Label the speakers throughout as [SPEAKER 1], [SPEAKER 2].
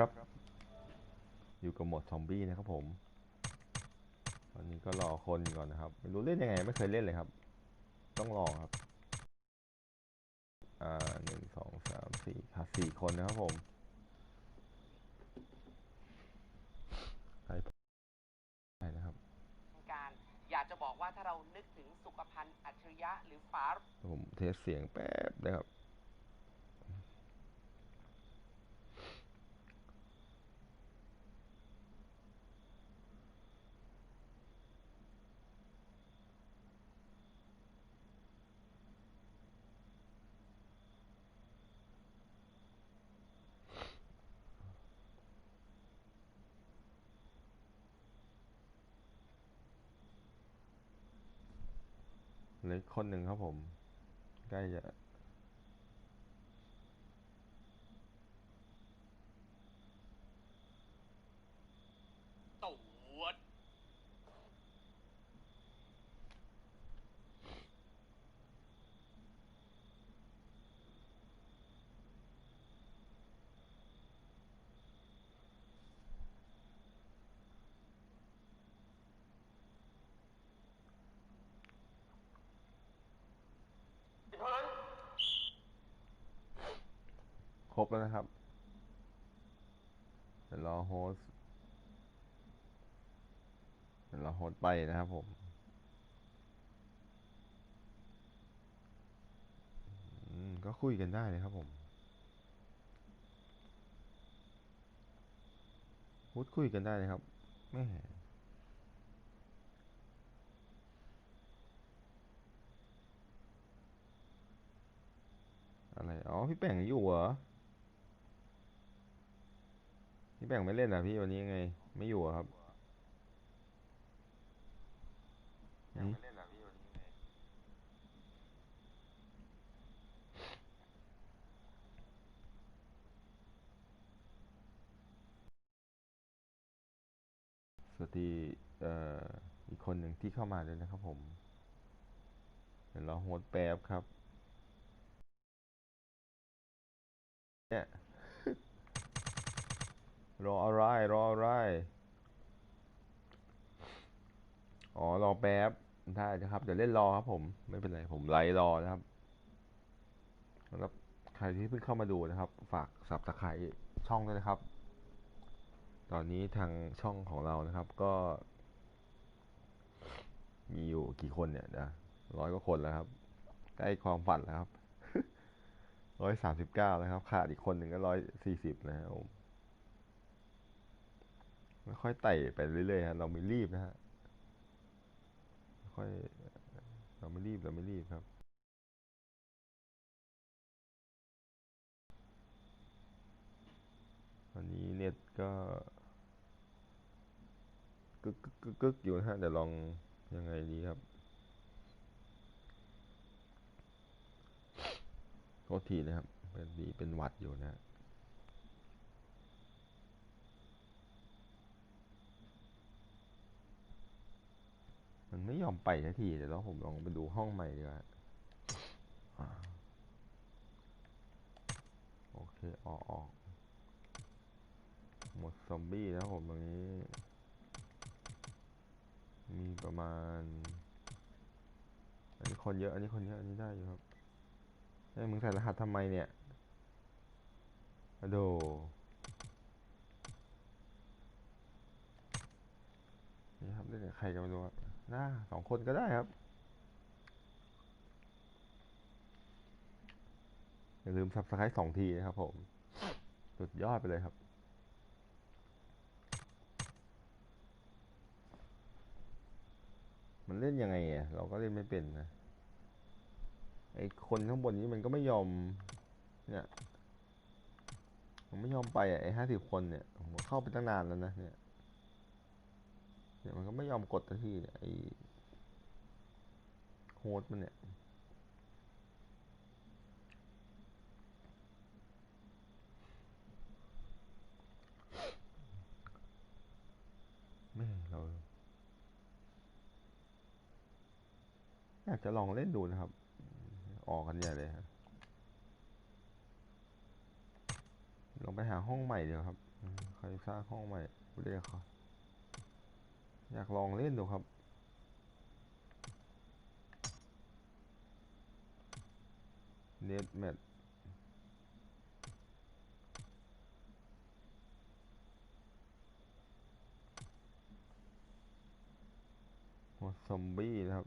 [SPEAKER 1] ครับ อยู่กับโหมดซอมบี้นะครับผม ตอนนี้ก็รอคนก่อนนะครับไม่รู้เล่นยังไงไม่เคยเล่นเลยครับ ต้องลองครับ อ่าหนึ่งสองสามสี่ค่ะสี่คนนะครับผมใครใช่นะครับ
[SPEAKER 2] การอยากจะบอกว่าถ้าเรานึกถึงสุขภัณฑ์อัจฉริยะหรือฝา
[SPEAKER 1] ผมเทสเสียงแป๊บนะครับ ลืออกคนหนึ่งครับผม ใกล้จะ
[SPEAKER 2] ตวด
[SPEAKER 1] ค รบแล้วนะครับเดี๋ยวรอโฮสเดี๋ยวรอโฮสไปนะครับผมอืมก็คุยกันได้เลยครับผมพูดคุยกันได้เลยครับแม่อะไร อ๋อ พี่แป่งอยู่เหรอ พี่แป่งไม่เล่นเหรอะพี่วันนี้ยังไง ไม่อยู่เหรอครับหืมสวัสดีเอ่ออีกคนหนึ่งที่เข้ามาเลยนะครับผมเดี๋ยวรอโฮสต์แป๊บครับเนี่ย รออะไร รออะไร อ๋อ รอแป๊บ ได้นะครับ เดี๋ยวเล่นรอครับผม ไม่เป็นไร ผมไลฟ์รอนะครับสำหรับใครที่เพิ่งเข้ามาดูนะครับ ฝากสับตะไคร้ช่องด้วยนะครับ ตอนนี้ทางช่องของเรานะครับ ก็ มีอยู่กี่คนเนี่ยนะร้อยกว่าคนแล้วครับ ใกล้ความฝันแล้วครับร้อยสามสิบเก้าแล้วครับ ขาดอีกคนหนึ่งก็ร้อยสี่สิบนะครับ ค่อยไต่ไปเรื่อยๆฮะเราไม่รีบนะฮะค่อยเราไม่รีบเราไม่รีบครับวันนี้เน็ตก็กึกกึกกึกกึกอยู่นะฮะเดี๋ยวลองยังไงดีครับโทษทีนะครับเป็นดีเป็นหวัดอยู่นะ มันไม่ยอมไปสักทีเดี๋ยวผมลองไปดูห้องใหม่ดีกว่าอ่าโอเคออกออกหมดซอมบี้แล้วผมตรงนี้ มีประมาณ อันนี้คนเยอะอันนี้คนเยอะอันนี้ได้อยู่ครับเอ้มึงใส่รหัสทำไมเนี่ยอะโดนี่ครับเล่นกับใครกันไม่รู้ครับ น่าสองคนก็ได้ครับ อย่าลืม subscribe สองทีนะครับผม สุดยอดไปเลยครับ มันเล่นยังไงอะ เราก็เล่นไม่เป็นนะ ไอคนข้างบนนี้มันก็ไม่ยอม เนี่ยมันไม่ยอมไปอะไอห้าสิบคนเนี่ยผมเข้าไปตั้งนานแล้วนะเนี่ย เนี่ยมันก็ไม่ยอมกดสักทีเนี่ยไอโฮสต์มันเนี่ยแม่เราอยากจะลองเล่นดูนะครับ ออกกันใหญ่เลยฮะลองไปหาห้องใหม่เดี๋ยวครับ ใครสร้างห้องใหม่เรียกเขา อยากลองเล่นดูครับ เน็ตแมทหัวซอมบี้นะครับ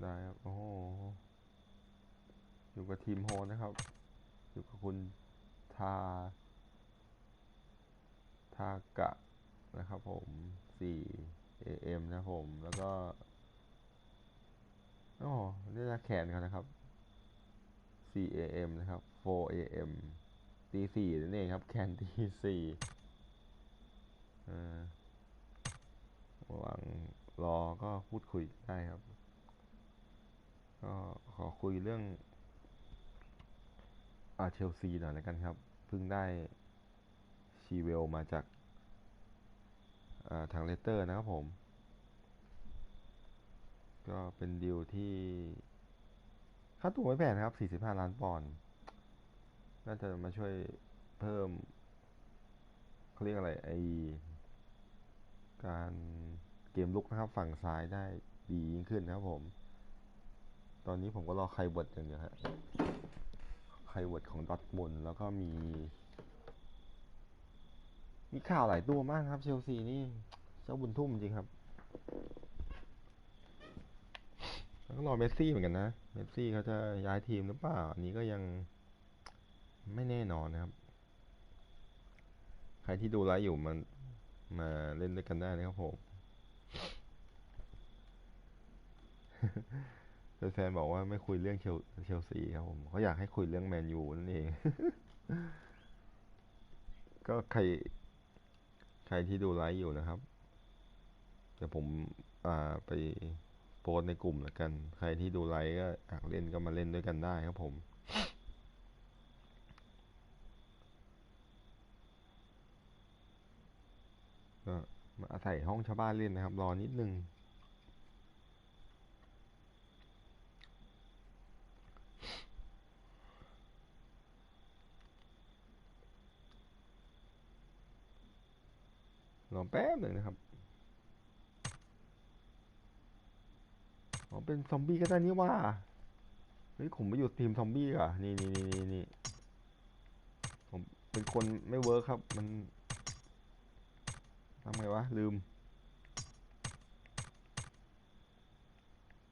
[SPEAKER 1] ได้ครับ โอ้อยู่กับทีมโฮนะครับ อยู่กับคุณ ทา ทากะนะครับผม4 AM นะครับผม แล้วก็อ๋อนี่นะแขนเขานะครับ 4 AM นะครับ4 AM ตีสี่นั่นเองครับ แขนตีสี่เออระหว่างรอก็พูดคุยได้ครับ ก็ขอคุยเรื่องอาเชลซีหน่อยแล้วกันครับ เพิ่งได้ชีเวลมาจากาทางเลสเตอร์นะครับผม ก็เป็นดีลที่ ค่าตัวไม่แพงนะครับ 45 ล้านปอนด์น่าจะมาช่วยเพิ่มเขาเรียกอะไรไอการเกมลุกนะครับฝั่งซ้ายได้ดียิ่งขึ้นนะครับผม ตอนนี้ผมก็รอไคเวิร์ดอย่างเดียวฮะ ไคเวิร์ดของดอทมุนแล้วก็มี มีข่าวหลายตัวมากครับ เชลซีนี่เจ้าบุญทุ่มจริงครับ แล้วก็รอเมสซี่เหมือนกันนะ เมสซี่เขาจะย้ายทีมหรือเปล่า อันนี้ก็ยังไม่แน่นอนนะครับ ใครที่ดูไลฟ์อยู่มันมาเล่นด้วยกันได้นะครับผม แฟนบอกว่าไม่คุยเรื่องเชลเชลซีครับผมเขาอยากให้คุยเรื่องแมนยูนั่นเอง ก็ใคร ใครที่ดูไลฟ์อยู่นะครับเดี๋ยวผมอ่าไปโพสในกลุ่มแล้วกัน ใครที่ดูไลฟ์ก็อยากเล่นก็มาเล่นด้วยกันได้ครับผมก็มาอาศัยห้องชาวบ้านเล่นนะครับ รอนิดนึง อแป๊บหนึ่งนะครับอ๋อเป็นซอมบี้ก็ได้นี่ว่าเฮ้ยผมไปอยู่ทีมซอมบี้อะนี่นี่นี่นี่นผมเป็นคนไม่เวิร์คครับ มันทำไงวะ ลืม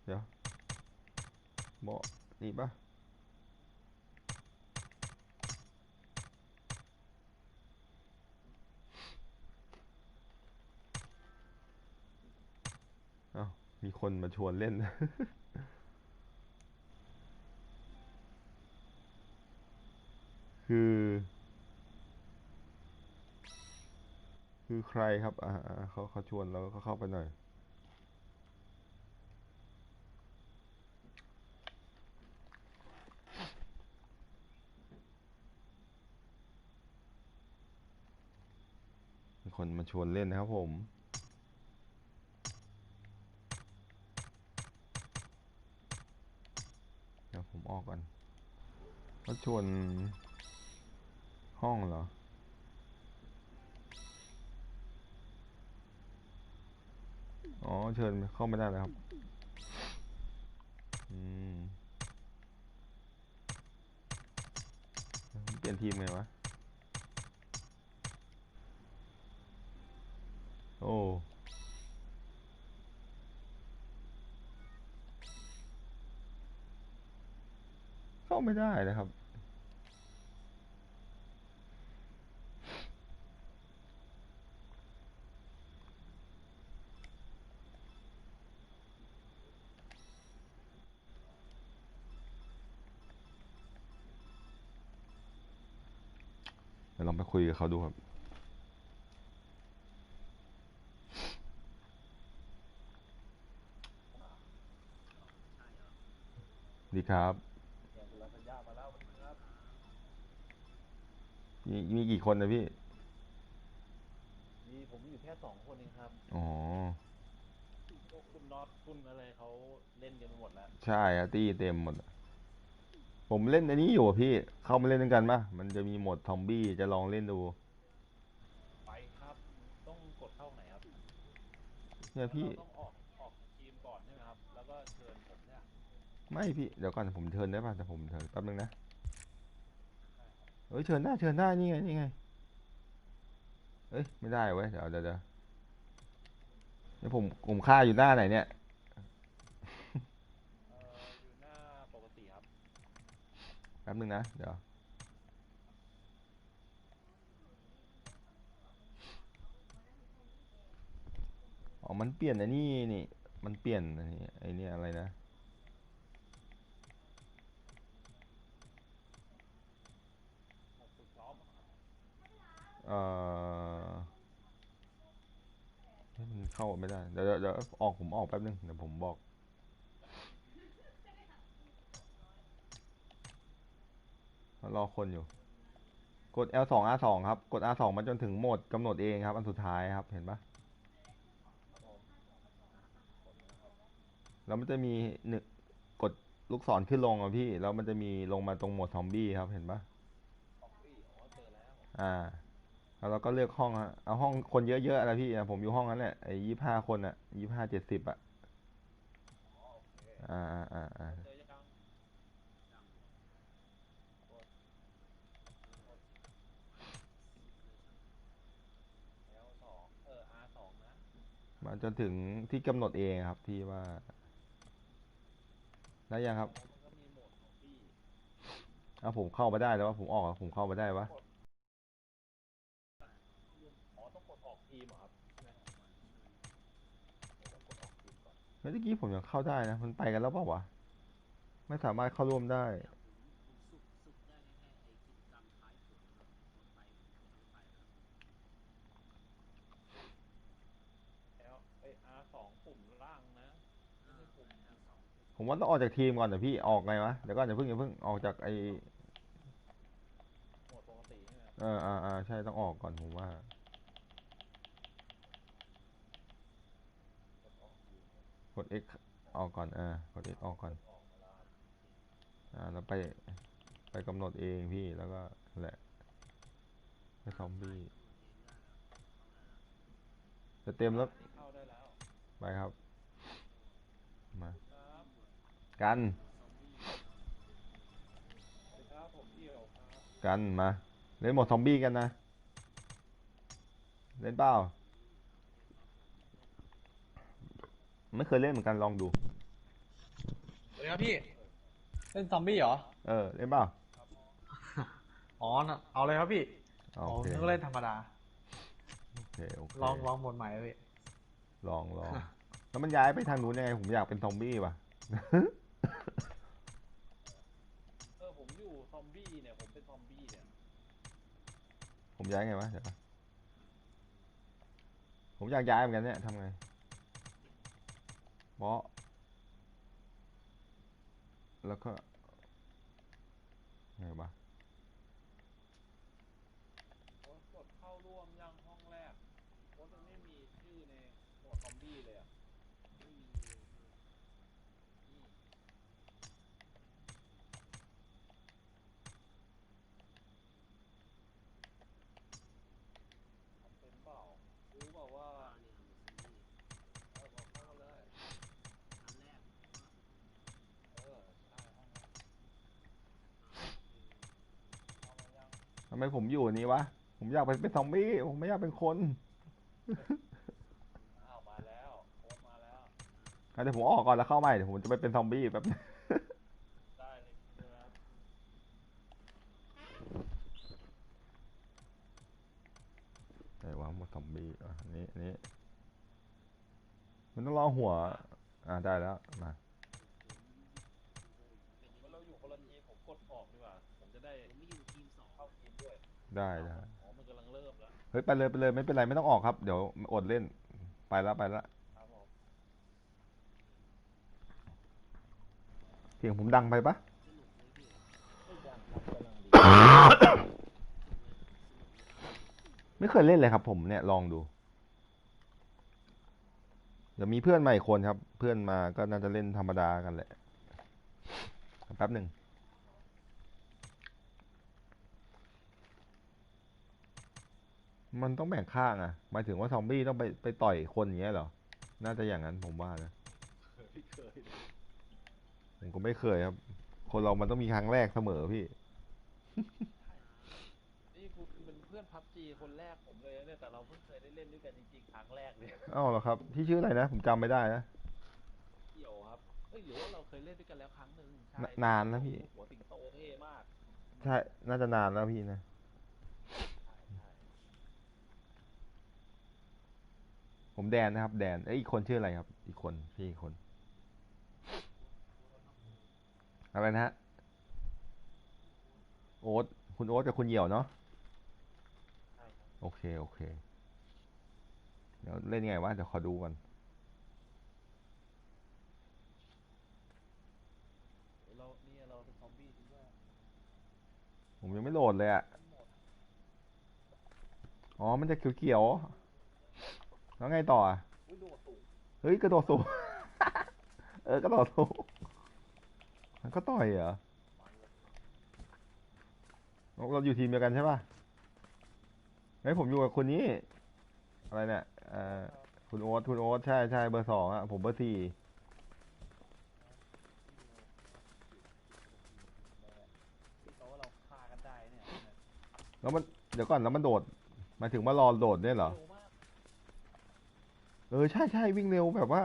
[SPEAKER 1] เดี๋ยวเบาะนี่ปะ มีคนมาชวนเล่น คือ คือใครครับ อ่าเขาเขาชวนเราก็เข้าไปหน่อยมีคนมาชวนเล่นนะครับผม เดี๋ยวผมออกก่อน เขาชวนห้องเหรอ อ๋อ เชิญเข้าไม่ได้เลยครับ อืมเปลี่ยนทีมไงวะ โอ้าไม่ได้นะครับ เดี๋ยวลองไปคุยกับเขาดูครับดีครับ มีมีกี่คนนะพี่
[SPEAKER 3] มีผมอยู่แค่สองคนเองครับ
[SPEAKER 1] อ๋อ
[SPEAKER 3] พวกคุณน็อตคุณอะไรเขาเล่นกันหมดแล้ว
[SPEAKER 1] ใช่อะตี้เต็มหมดอะผมเล่นอันนี้อยู่อะพี่ เข้ามาเล่นด้วยกันปะมันจะมีโหมดทอมบี้จะลองเล่นดู
[SPEAKER 3] ไปครับ ต้องกดเข้าไหนครับ
[SPEAKER 1] เนี่ยพี่
[SPEAKER 3] เราต้องออกออกทีมก่อนใช่ไหมครับ แล้วก็เชิญผมเนี่ย
[SPEAKER 1] ไม่พี่ เดี๋ยวก่อนผมเชิญได้ป่ะแต่ผมเชิญแป๊บนึงนะ เอ้ยเชิญได้เชิญได้นี่ไงนี่ไงเอ้ยไม่ได้เว้ยเดี๋ยวเดี๋ยวเดี๋ยวเดี๋ยวผมผมค่าอยู่หน้าไหนเนี่ย
[SPEAKER 3] เอ่ออยู่หน้าปกติครับ
[SPEAKER 1] แป๊บนึงนะเดี๋ยวอ๋อมันเปลี่ยนไอ้นี่นี่มันเปลี่ยนไอ้นี่ไอ้นี่อะไรนะ
[SPEAKER 3] ฝึกซ้อมเหรอครับ
[SPEAKER 1] เอ่อเฮ้ยมันเข้าไม่ได้เดี๋ยวเดี๋ยวเดี๋ยวออกผมออกแป๊บนึง เดี๋ยวผมบอก รอคนอยู่ กด L2 R2 ครับ กด R2 มาจนถึงโหมดกำหนดเองครับ อันสุดท้ายครับ เห็นปะแล้วมันจะมีหนึ่งกดลูกศรขึ้นลงอะพี่ แล้วมันจะมีลงมาตรงโหมดซอมบี้ครับ เห็นปะ
[SPEAKER 3] ออกปี้อ๋อเจอแล้ว
[SPEAKER 1] อ่า แล้วเราก็เลือกห้องฮะเอาห้องคนเยอะๆอะไรพี่นะผมอยู่ห้องนั้นแหละไอ้ยี่ห้าคนอะยี่ห้าเจ็ดสิบอะ
[SPEAKER 3] อ่า
[SPEAKER 1] อ่าอ่ามาจนถึงที่กำหนดเองครับที่ว่าได้ยังครับ
[SPEAKER 3] แล้วมันก็มีโหมดของพี่
[SPEAKER 1] เอาผมเข้ามาได้แล้วว่าผมออกอผมเข้ามาได้วะ
[SPEAKER 3] อ๋อต้องกดออกทีมเหรอครับใช่ไหมเดี๋ยวต้องกดออกทีมก่อน
[SPEAKER 1] เมื่อกี้ผมยังเข้าได้นะ มันไปกันแล้วเปล่าวะ ไม่สามารถเข้าร่วมได้
[SPEAKER 3] แล้วไอ้ R สองปุ่มล่างนะไม่ใช่ปุ่ม
[SPEAKER 1] ผมว่าต้องออกจากทีมก่อนแต่พี่ออกไงวะ เดี๋ยวก่อนอย่าเพิ่งอย่าเพิ่งออกจากไอ
[SPEAKER 3] โหมดปกติใช่ไหมครับ
[SPEAKER 1] เอออ่าอ่าใช่ต้องออกก่อนผมว่า
[SPEAKER 3] กดออกทีม
[SPEAKER 1] กด X ออกก่อนอ่ากด X ออกก่อน
[SPEAKER 3] อ่าแล้ว
[SPEAKER 1] ไปไปกำหนดเองพี่แล้วก็แหละไปซอมบี้จะเต็มแล้ว
[SPEAKER 3] ได้แล้ว
[SPEAKER 1] ไปครับ มากันกันมา เล่นหมดซอมบี้กันนะ เล่นเปล่า ไม่เคยเล่นเหมือนกันลองดู
[SPEAKER 4] สวัสดีครับพี่ เล่นซอมบี้เหรอ
[SPEAKER 1] เออเล่นเปล่า
[SPEAKER 4] อ๋อน่ะเอาเลยครับพี่
[SPEAKER 1] โอ
[SPEAKER 4] อ๋อ
[SPEAKER 1] เค
[SPEAKER 4] นึกว่าเล่นธรรมดา
[SPEAKER 1] โอเคโอเค
[SPEAKER 4] ลองลองบนใหม่เลยพี่
[SPEAKER 1] ลองลองแล้วมันย้ายไปทางนู้นยังไงผมอยากเป็นซอมบี้ว่ะ
[SPEAKER 3] เออผมอยู่ซอมบี้เนี่ยผมเป็นซอมบี้เนี่ย
[SPEAKER 1] ผมย้ายไงวะเดี๋ยวก่อนผมอยากย้ายเหมือนกันเนี่ยทำไง เพราะแล้วก็ไงวะ
[SPEAKER 3] โอ้กดเข้าร่วมยังห้องแรกโอ้มันไม่มีชื่อในโหมดซอมบี้เลยอะไม่มีเลยนี่ทำเป็นเปล่ารู้เปล่าว่าเออบอกเข้ามาเลยเออใช่ห้องแรกเอามายัง
[SPEAKER 1] ทำไมผมอยู่อันนี้วะ ผมอยากเป็นเป็นซอมบี้ ผมไม่อยากเป็นคน
[SPEAKER 3] อ้าวมาแล้วโค้ดมาแล้ว
[SPEAKER 1] อะเดี๋ยวผมออกก่อนแล้วเข้าใหม่เดี๋ยวผมจะไปเป็นซอมบี้แป๊บนึง
[SPEAKER 3] ได้เลยใช่ไหมครับ
[SPEAKER 1] ไหนวะหมดซอมบี้อะอันนี้อันนี้ มันต้องรอหัว อ่าได้แล้ว มา
[SPEAKER 3] ว่าเราอยู่คนละทีมผมกดออกดีกว่า ผมจะได้ผมไม่อยู่ทีมสองเข้าทีมด้วย
[SPEAKER 1] ได้ได้
[SPEAKER 3] อ๋อมันกำลัง เฮ้
[SPEAKER 1] ยไปเลยไปเลยไม่เป็นไรไม่ต้องออกครับ เดี๋ยวอดเล่นไปแล้วไปแล้วเสียงผมดังไปปะ
[SPEAKER 3] ไม่ดังครับกำลังดี
[SPEAKER 1] ไม่เคยเล่นเลยครับ ผมเนี่ยลองดู เดี๋ยวมีเพื่อนมาอีกคนครับ เพื่อนมาก็น่าจะเล่นธรรมดากันแหละแป๊บหนึ่ง มันต้องแบ่งข้างอะหมายถึงว่าซอมบี้ต้องไปไปต่อยคนอย่างเงี้ยเหรอ น่าจะอย่างนั้นผมว่านะ
[SPEAKER 3] ไม่เคยเลย
[SPEAKER 1] ผมก็ไม่เคยครับ คนเรามันต้องมีครั้งแรกเสมอพี่
[SPEAKER 3] นี่กูเป็นเพื่อนพับจีคนแรกผมเลยนะเนี่ยแต่เราเพิ่งเคยได้เล่นด้วยกันจริงๆครั้งแรกเลย
[SPEAKER 1] เอ้าเหรอครับ ที่ชื่ออะไรนะ ผมจำไม่ได้นะ
[SPEAKER 3] เกี่ยวครับเอ้ยหรือว่าเราเคยเล่นด้วยกันแล้วครั้งหนึ่งใช่
[SPEAKER 1] นนานแล้วพี่
[SPEAKER 3] หัวสิงโตเท่มาก
[SPEAKER 1] ใช่ น่าจะนานแล้วพี่นะ
[SPEAKER 3] ใช่ใช่
[SPEAKER 1] ผมแดนนะครับ แดนเอ้ยอีกคนชื่ออะไรครับ อีกคนพี่อีกคน อะไรนะฮะโอ๊ตคุณโอ๊ตกับคุณเหี่ยวเนาะ
[SPEAKER 3] ใช่ครับ
[SPEAKER 1] โอเค โอเค เดี๋ยวเล่นยังไงวะเดี๋ยวขอดูก่อน
[SPEAKER 3] เราเนี่ยเราเป็นซอมบี้จริงด้วย
[SPEAKER 1] ผมยังไม่โหลดเลยอะ
[SPEAKER 3] ทั้งหมด
[SPEAKER 1] อ๋อ มันจะเขียวๆ แล้วไงต่ออะ
[SPEAKER 3] อุ้ยโดดสูง
[SPEAKER 1] เฮ้ยกระโดดสูง เออกระโดดสูงมันก็ต่อยเหรอเราอยู่ทีมเดียวกันใช่ป่ะเฮ้ยผมอยู่กับคนนี้ อะไรเนี่ยเอ่อคุณโอ๊ตคุณโอ๊ตใช่ใช่เบอร์สองอะผมเบอร์สี่
[SPEAKER 3] ที่เขาว่าเราฆ่ากันได้เนี่ย
[SPEAKER 1] แล้วมันเดี๋ยวก่อนแล้วมันโดดหมายถึงว่ารอโดดเนี่ยเหรอ
[SPEAKER 3] เร็วมาก
[SPEAKER 1] เออใช่ใช่วิ่งเร็วแบบว่า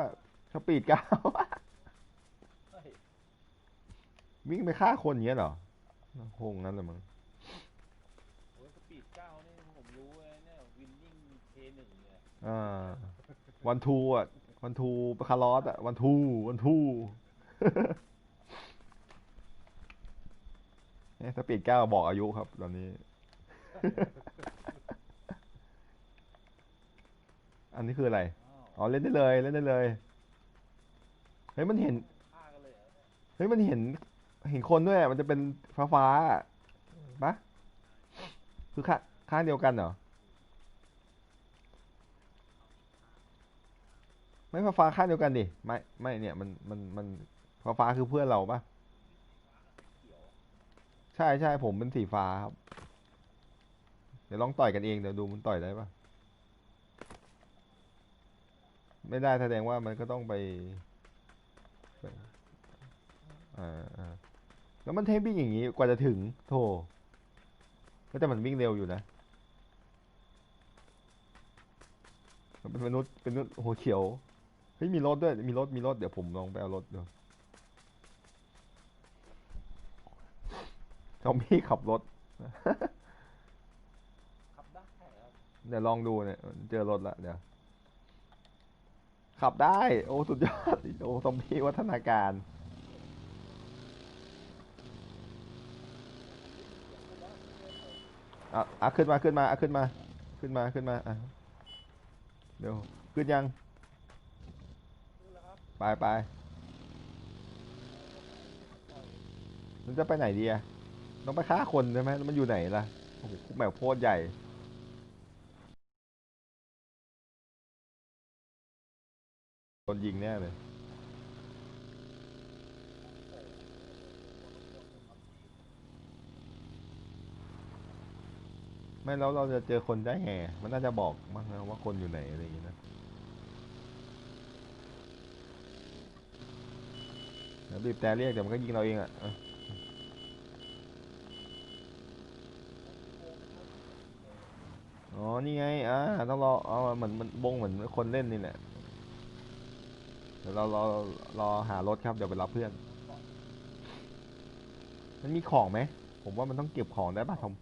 [SPEAKER 1] สปีดก้าว
[SPEAKER 3] เฮ้ย
[SPEAKER 1] วิ่งไปฆ่าคนอย่างเงี้ยเหรอคงงั้นแหละมั้ง
[SPEAKER 3] โอ้ยสปีดเก้านี่ผมรู้เลยเนี่ยวินนิ่งเคหนึ่งเนี่ย
[SPEAKER 1] อ่าวันทูอะวันทูคาร์ลอสอะวันทูวันทู เนี่ยสปีดเก้าบอกอายุครับ ตอนนี้ อันนี้คืออะไร
[SPEAKER 3] อ๋
[SPEAKER 1] อเล่นได้เลยเล่นได้เลย เฮ้ยมันเห็น
[SPEAKER 3] ฆ่ากันเลยเหรอเฮ้
[SPEAKER 1] ยมันเห็น เห็นคนด้วยอะมันจะเป็นฟ้าฟ้าๆอะปะคือค่าค่างเดียวกันเหรอ ไม่ฟ้าฟ้าๆค่างเดียวกันดิ ไม่ไม่เนี่ยมันมันมันฟ้าฟ้าคือเพื่อนเราปะใช่ใช่ผมเป็นสีฟ้าครับ เดี๋ยวลองต่อยกันเองเดี๋ยวดูมันต่อยได้ปะ ไม่ได้แสดงว่ามันก็ต้องไปไปอ่าอ่าแล้วมันเทพวิ่งอย่างนี้กว่าจะถึงโธ่ก็แต่มันวิ่งเร็วอยู่นะมันเป็นมนุษย์เป็นมนุษย์หัวเขียวเฮ้ยมีรถด้วยมีรถมีรถเดี๋ยวผมลองไปเอารถดูซอมบี้ขับรถ
[SPEAKER 3] ขับได้ครับ
[SPEAKER 1] เดี๋ยวลองดูเนี่ยเจอรถละเดี๋ยว ขับได้ โอ้ สุดยอด โอ้ซอมบี้วัฒนาการ อะอะขึ้นมาขึ้นมาอะขึ้นมา ขึ้นมาขึ้นมาอะเดี๋ยวขึ้นยัง ไปไปมันจะไปไหนดีอะต้องไปฆ่าคนใช่ไหมแล้วมันอยู่ไหนล่ะ โอ้โหแมวโพดใหญ่ โดนยิงแน่เลยไม่แล้วเราจะเจอคนได้ไงมันน่าจะบอกมั้งนะว่าคนอยู่ไหนอะไรอย่างงี้นะเดี๋ยวบีบแต่เรียกเดี๋ยวมันก็ยิงเราเองอะอออ๋อ นี่ไง อ่า ต้องรอ เอาเหมือนมันบงเหมือนคนเล่นนี่แหละ เดี๋ยวเรารอรอหารถครับ เดี๋ยวไปรับเพื่อน มันมีของไหม ผมว่ามันต้องเก็บของได้ป่ะทอม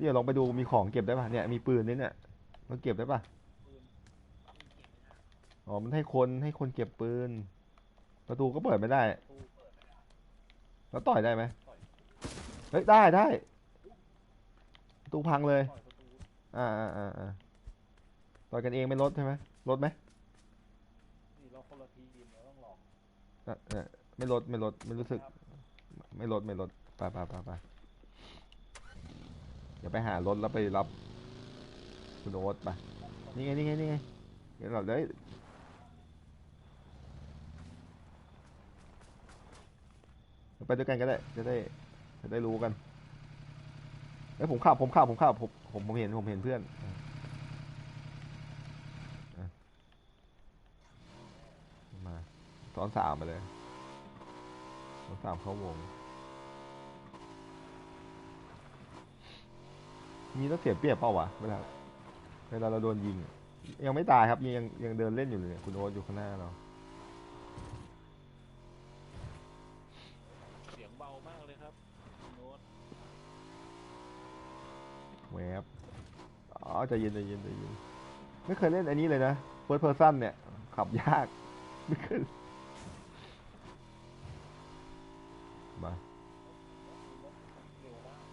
[SPEAKER 3] เดี๋
[SPEAKER 1] ยวลองไปดูมีของเก็บได้ป่ะเนี่ยมีปืนนี่เนี่ยมันเก็บได้ป่ะอ๋อมันให้คนให้คนเก็บปืน ประตูก็เปิดไม่ได้ แล้วต่อยได้ไหมเฮ้ยได้ได้ประตูพังเลย
[SPEAKER 3] อ่า
[SPEAKER 1] อ่าอ่า ต่อยกันเองไม่ลดใช่ไหมลดไหม
[SPEAKER 3] นี่เราคนละทีมเราต้องลอง
[SPEAKER 1] อะเออไม่ลดไม่ลดไม่รู้สึก ไม่ลดไม่ลดไปไปไปไปเดี๋ยวไปหารถแล้วไปรับคุณโอ๊ตไป
[SPEAKER 3] ไนี่
[SPEAKER 1] ไงนี่ไงนี่ไงเดี๋ยวเราได้ไปด้วยกันก็ได้จะได้จะได้รู้กันเอ้ยผมขับผมขับผมขับผมผมผมเห็นผมเห็นเพื่อนอะอะมา ซ้อนสามไปเลยซ้อนสามเข้าวง มีต้องเสียเปรียบเปล่าวะเวลาเวลาเราโดนยิงอะยังไม่ตายครับยังยังยังเดินเล่นอยู่เลยเนี่ยคุณโอ๊ตอยู่ข้างหน้าเรา
[SPEAKER 3] เสียงเบามากเลยครับโน้ต
[SPEAKER 1] แวบอ๋อใจเย็นใจเย็นใจเย็นไม่เคยเล่นอันนี้เลยนะ first person เนี่ย ขับยาก ไม่เคยมา
[SPEAKER 3] เร็วมาก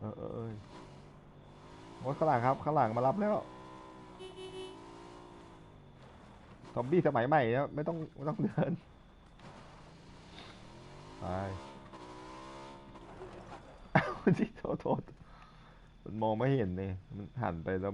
[SPEAKER 1] เออเออเออ โอ๊ตข้างหลังครับ ข้างหลังมารับแล้วซอมบี้สมัยใหม่นะไม่ต้องไม่ต้องเดินไปอ้ที่โทษโทษมันมองไม่เห็นเลยมันหันไปแล้ว